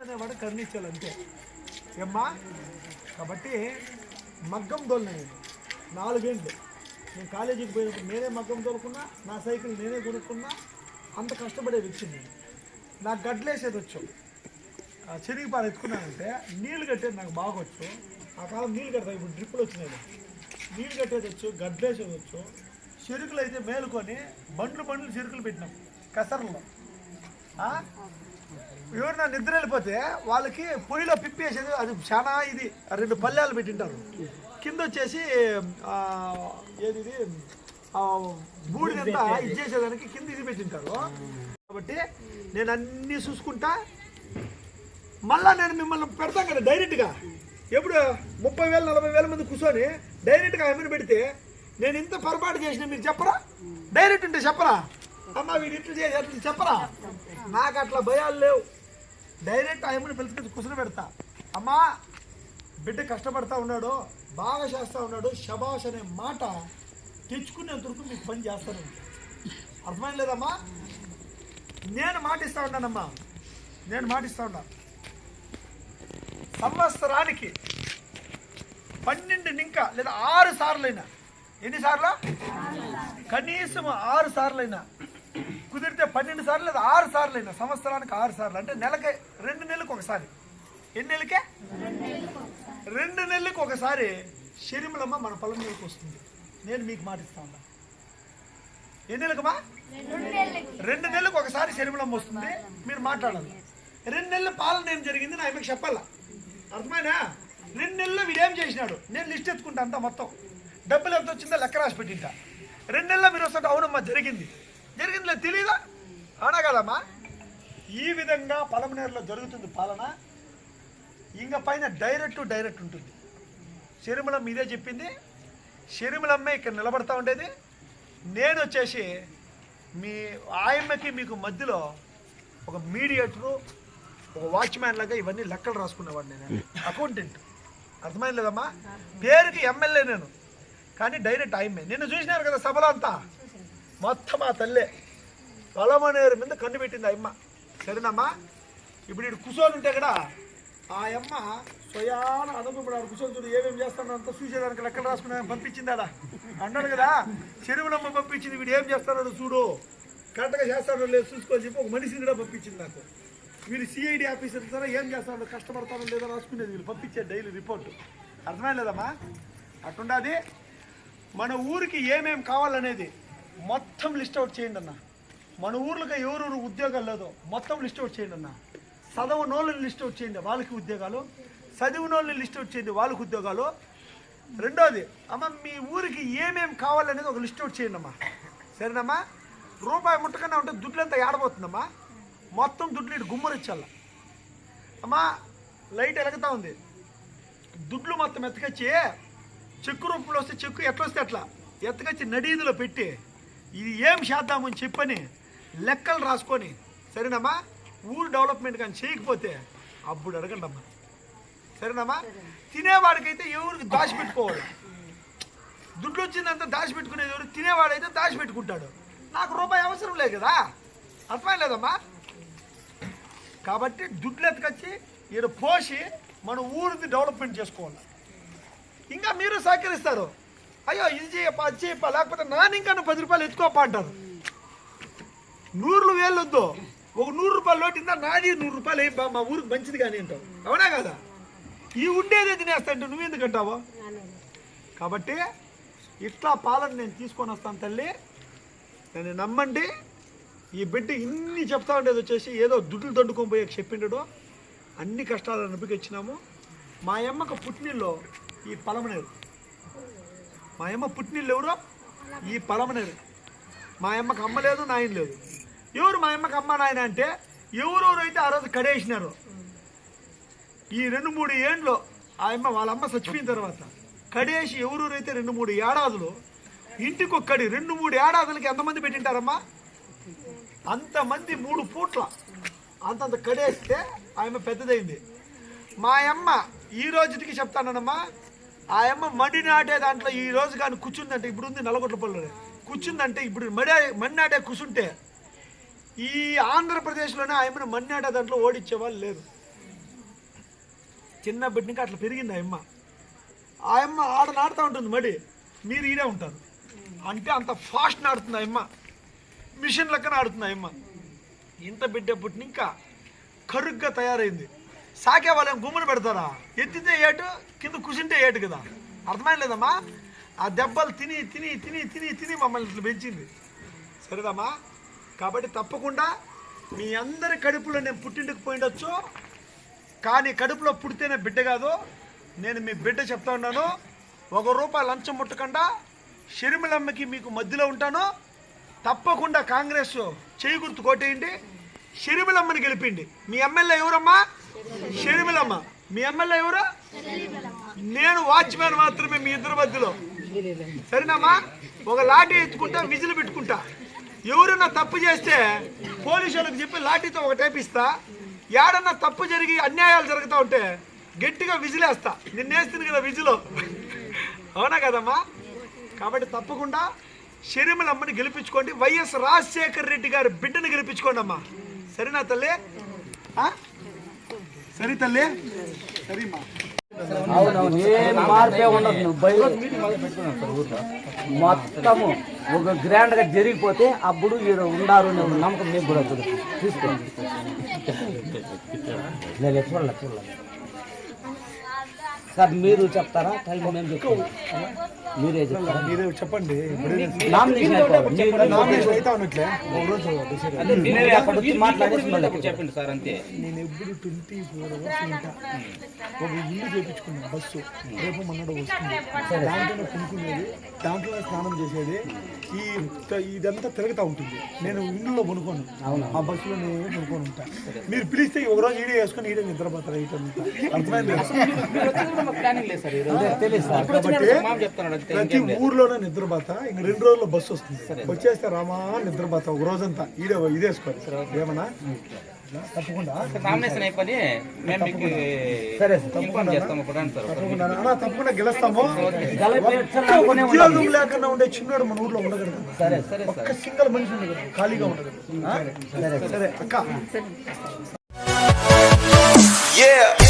అనేవాడు కర్ణించాలి అంతే. ఏమ్మా? కాబట్టి మగ్గం దొల్లినాయి నాలుగేండ్లు. నేను కాలేజీకి పోయినప్పుడు నేనే మగ్గం దొరుకున్నా నా సైకిల్ నేనే కొనుక్కున్నా అంత కష్టపడే వ్యక్తి నేను. నాకు గడ్లేసేది వచ్చు. ఆ పాలు ఎత్తుకున్నానంటే నీళ్ళు కట్టేది నాకు బాగా వచ్చు ఆ కాలం నీళ్ళు కడతాయి ఇప్పుడు డ్రిప్పులు వచ్చినాయి. నీళ్ళు కట్టేది వచ్చు గడ్లేసేది వచ్చు. చెరుకులు అయితే మేలుకొని బండ్లు బండ్లు చెరుకులు పెట్టినాం కసరలో? ఎవరైనా నిద్ర వెళ్ళిపోతే వాళ్ళకి పొయ్యిలో పిప్పేసేది అది చాలా ఇది రెండు పల్లెలు పెట్టింటారు. కింద వచ్చేసి ఏది బూడిదంతా ఇది చేసేదానికి కింద ఇది పెట్టింటారు. కాబట్టి నేను అన్నీ చూసుకుంటా మళ్ళా నేను మిమ్మల్ని పెడతాను కదా డైరెక్ట్గా. ఎప్పుడు ముప్పై వేలు నలభై వేల మంది కూర్చొని డైరెక్ట్గా ఏమైనా పెడితే నేను ఇంత పొరపాటు చేసిన మీరు చెప్పరా? డైరెక్ట్ ఉంటే చెప్పరా? అమ్మ వీడు ఇట్లు చేసి అట్లా చెప్పరా? నాకు అట్లా భయాలు లేవు. డైరెక్ట్ ఆయమ్మని పిలిచి కుసలు పెడతా. అమ్మా బిడ్డ కష్టపడతా ఉన్నాడు బాగా చేస్తా ఉన్నాడు శబాష్ అనే మాట తెచ్చుకునేంత వరకు మీకు పని చేస్తాను. అర్థమైంది లేదమ్మా? నేను మాటిస్తా ఉన్నానమ్మా. నేను మాటిస్తా ఉన్నాను సంవత్సరానికి పన్నెండు ఇంకా లేదా ఆరు సార్లైనా ఎన్నిసార్లు? కనీసం ఆరు సార్లైనా. కుదిరితే పన్నెండు సార్లు లేదా ఆరు సార్లైనా. సంవత్సరానికి ఆరు సార్లు. అంటే నెలకి రెండు నెలలకు ఒకసారి. ఎన్ని నెలలకే? రెండు నెలలకు ఒకసారి షరిములమ్మ మన పొలం మీదకి వస్తుంది. నేను మీకు మాటిస్తా ఉన్నా. ఎన్ని నెలకమ్మా రెండు నెలలకు ఒకసారి శరీరం వస్తుంది. మీరు మాట్లాడాలి రెండు నెలల పాలన ఏం జరిగింది? నా ఆమెకు చెప్పాలా? అర్థమైనా రెండు నెలల్లో వీడేం చేసినాడు? నేను లిస్ట్ ఎత్తుకుంటా అంతా మొత్తం. డబ్బులు ఎంత వచ్చిందో లెక్క రాసి పెట్టింటా. రెండు నెలల్లో మీరు వస్తుంటే అవునమ్మా జరిగింది. జరిగింది లేదు తెలియదా అవునా కదమ్మా? ఈ విధంగా పలమనేరులో జరుగుతుంది పాలన. ఇంక పైన డైరెక్ట్ డైరెక్ట్ ఉంటుంది. షరిమలం ఇదే చెప్పింది. షరిమలమ్మే ఇక్కడ నిలబడతా ఉండేది. నేను వచ్చేసి మీ ఆయమ్మకి మీకు మధ్యలో ఒక మీడియేటరు ఒక వాచ్మ్యాన్ లాగా ఇవన్నీ లెక్కలు రాసుకునేవాడు నేను. అకౌంటెంట్. అర్థమైంది లేదమ్మా? పేరుకి ఎమ్మెల్యే నేను. కానీ డైరెక్ట్ ఆయమ్మే. నిన్ను చూసినారు కదా సభలో అంతా? మొత్తం ఆ తల్లే. పొలమనేరు మీద కన్ను పెట్టింది అమ్మ సరేనమ్మా? ఇప్పుడు ఇటు కుసోలు ఉంటే కదా ఆ అమ్మ స్వయాన అనుభవం ఆడు కూర్చొని చూడు ఏమేమి చేస్తాడో అంతా చూసేదానికి లెక్కలు రాసుకునే పంపించిందాడా అన్నాడు కదా చెరువులమ్మ పంపించింది వీడు ఏం చేస్తాడో చూడు. కరెక్ట్గా చేస్తాడో లేదు చూసుకొని చెప్పి ఒక మనిషిని కూడా పంపించింది నాకు. వీళ్ళు సిఐడి ఆఫీసర్ ద్వారా ఏం చేస్తాడో కష్టపడతాడో లేదో రాసుకునేది వీళ్ళు పంపించే డైలీ రిపోర్టు. అర్థమైంది లేదమ్మా? అట్టుండాది. మన ఊరికి ఏమేం కావాలనేది మొత్తం లిస్ట్ అవుట్ చేయండి అన్న. మన ఊర్లోకి ఎవరెవరు ఉద్యోగాలు లేదో మొత్తం లిస్ట్ అవుట్ చేయండి అన్న. చదవనోళ్ళని లిస్ట్ అవుట్ చేయండి వాళ్ళకి ఉద్యోగాలు చదివినోళ్ళని లిస్ట్ అవుట్ చేయండి వాళ్ళకి ఉద్యోగాలు. రెండోది అమ్మ మీ ఊరికి ఏమేమి కావాలనేది ఒక లిస్ట్ అవుట్ చేయండి అమ్మా. సరేనమ్మా? రూపాయి ముట్టకన్నా ఉంటే దుడ్లంతా ఏడబోతుందమ్మా. మొత్తం దుడ్లు ఇటు గుమ్మరిచ్చాల అమ్మా లైట్ ఎలగతా ఉంది. దుడ్లు మొత్తం ఎత్తుకొచ్చి చెక్కు రూపంలో వస్తే చెక్కు ఎట్లా వస్తే అట్లా. ఎత్తుకొచ్చి నడీదులో పెట్టి ఇది ఏం చేద్దామని చెప్పని లెక్కలు రాసుకొని సరేనమ్మా ఊరు డెవలప్మెంట్ కానీ చేయకపోతే అప్పుడు అడగండి అమ్మా సరేనమ్మా? తినేవాడికైతే ఎవరికి దాచిపెట్టుకోవాలి దుడ్లు వచ్చిందంతా దాచిపెట్టుకునేది ఎవరు? తినేవాడైతే దాచిపెట్టుకుంటాడు. నాకు రూపాయి అవసరం లేదు కదా? అర్థమై లేదమ్మా? కాబట్టి దుడ్లు ఎత్తుకొచ్చి ఈడ పోసి మన ఊరిని డెవలప్మెంట్ చేసుకోవాలి. ఇంకా మీరు సహకరిస్తారు. అయ్యో ఇది చేయప్ప అది చేయప్ప లేకపోతే నాన్న ఇంకా నువ్వు పది రూపాయలు ఎత్తుకోప అంటారు. నూరులు వేలు వద్దు ఒక నూరు రూపాయలు లోటిందా నాది నూరు రూపాయలు అయ్యి మా ఊరికి మంచిది కానీ అంటావు. అవునా కదా? ఈ ఉండేదే తినేస్తా అంటే అంటావు? కాబట్టి ఇట్లా పాలన నేను తీసుకొని వస్తాను తల్లి. నన్ను నమ్మండి. ఈ బిడ్డ ఇన్ని చెప్తా ఉండేది వచ్చేసి ఏదో దుడ్లు దండుకొని పోయాక చెప్పిండడు అన్ని కష్టాలు ఇచ్చినాము మా అమ్మకు పుట్టినిల్లో ఈ పలమనేరు. మా అమ్మ ఎవరో ఈ పలమనేరు. మా అమ్మకి అమ్మ లేదు నాయన లేదు. ఎవరు మా అమ్మకి అమ్మ నాయన అంటే ఎవరెవరైతే ఆ రోజు కడేసినారు. ఈ రెండు మూడు ఏండ్లు ఆ అమ్మ వాళ్ళ అమ్మ చచ్చిపోయిన తర్వాత కడేసి ఎవరెవరైతే రెండు మూడు ఏడాదులు ఇంటికొక్కడి రెండు మూడు ఏడాదులకి ఎంతమంది పెట్టింటారమ్మా? అంతమంది మూడు పూట్ల అంతంత కడేస్తే ఆమె పెద్దదైంది. మా అమ్మ ఈ రోజుకి చెప్తానమ్మా ఆయమ్మ మడి నాటే దాంట్లో ఈ రోజు కానీ కూర్చుందంటే ఇప్పుడు ఉంది నలగొట్ల పళ్ళు కూర్చుందంటే ఇప్పుడు మడి మన్నినాడే కూర్చుంటే ఈ ఆంధ్రప్రదేశ్లోనే ఆయన మన్నాడే దాంట్లో ఓడించేవాళ్ళు లేదు చిన్న బిడ్డకి అట్లా పెరిగింది ఆయమ్మ ఆయమ్మ ఆడ నాడుతూ ఉంటుంది మడి. మీరు ఈడే ఉంటారు. అంటే అంత ఫాస్ట్ నాడుతుంది ఆయమ్మ మిషన్ లెక్క నాడుతుంది ఆయమ్మ ఇంత బిడ్డ పుట్టిన ఇంకా కరుగ్గా తయారైంది. సాకే వాళ్ళేం గుమ్మలు పెడతారా? ఎత్తితే ఏటు కింద కూర్చుంటే ఏటు కదా? అర్థమైంది లేదమ్మా? ఆ దెబ్బలు తిని తిని తిని తిని తిని మమ్మల్ని ఇట్లా పెంచింది. సరేదమ్మా? కాబట్టి తప్పకుండా మీ అందరి కడుపులో నేను పుట్టింటికి పోయిండొచ్చు. కానీ కడుపులో పుడితేనే బిడ్డ కాదు. నేను మీ బిడ్డ చెప్తా ఉన్నాను. ఒక రూపాయి లంచం ముట్టకుండా షర్మిలమ్మకి మీకు మధ్యలో ఉంటాను. తప్పకుండా కాంగ్రెస్ చేయి గుర్తు కొట్టేయండి షర్మిలమ్మని గెలిపిండి. మీ ఎమ్మెల్యే ఎవరమ్మా? షర్మిలమ్మ. మీ ఎమ్మెల్యే ఎవరు? నేను వాచ్మ్యాన్ మాత్రమే మీ ఇద్దరి మధ్యలో. సరేనమ్మా? ఒక లాఠీ ఎత్తుకుంటా విజిల్ పెట్టుకుంటా. ఎవరన్నా తప్పు చేస్తే పోలీసు వాళ్ళకి చెప్పి లాఠీతో ఒక టైపిస్తా ఏడన్నా తప్పు జరిగి అన్యాయాలు జరుగుతూ ఉంటే గట్టిగా విజిలేస్తా నిన్నేస్తుంది కదా విజిలో. అవునా కదమ్మా? కాబట్టి తప్పకుండా షరిమలమ్మని గెలిపించుకోండి. వైఎస్ రాజశేఖర్ రెడ్డి గారి బిడ్డని గెలిపించుకోండి అమ్మా సరేనా తల్లి? సరే తల్లి. సరేమ్మా. అవునవును ఏం మార్పే ఉండదు. నువ్వు బయట మొత్తము ఒక గ్రాండ్గా జరిగిపోతే అప్పుడు వీడు ఉండారు అనే నమ్మకం మీకు కూడా వస్తుంది తీసుకోండి. నేను చూడాలి సార్ మీరు చెప్తారా? తల్లి మేము చెప్తాం మీరే మీరు చెప్పండి. చెప్పండి. సార్ అంతే. నేను ఎప్పుడు ట్వంటీ ఫోర్ అవర్స్ ఉంటా ఒక ఇల్లు చేపించుకున్నాను బస్సు. రేపు మన్నాడు వస్తుంది. దాంట్లోనే కొనుక్కునేది దాంట్లో స్నానం చేసేది. ఈ ఇదంతా తిరుగుతూ ఉంటుంది. నేను ఇంట్లో కొనుక్కోను ఆ బస్సులో నేను కొనుక్కొని ఉంటా మీరు పిలిస్తే ఒక రోజు ఈడే వేసుకొని ఈడే నిద్రపోతారు ఇటంతా అర్థమైంది తెలియదు ప్రతి ఊర్లోనే నిద్రపోతా ఇంక రెండు రోజుల్లో బస్సు వస్తుంది. వచ్చేస్తే రామా నిద్రపోతా ఒక రోజంతా ఈడే ఇదేసుకోవాలి ఏమన్నా? తప్పకుండా. నామినేషన్ అయిపోయి మేము మీకు సరే ఇన్ఫార్మ్ చేస్తాము తప్పకుండా. అన్నా, తప్పకుండా గెలుస్తాము. ఉద్యోగం లేకుండా ఉండే చిన్నోడు మన ఊర్లో ఉండగలదు సరే సరే ఒక్క సింగల్ మనిషి ఉండగలదు ఖాళీగా ఉండగలదు? సరే అక్క. Yeah.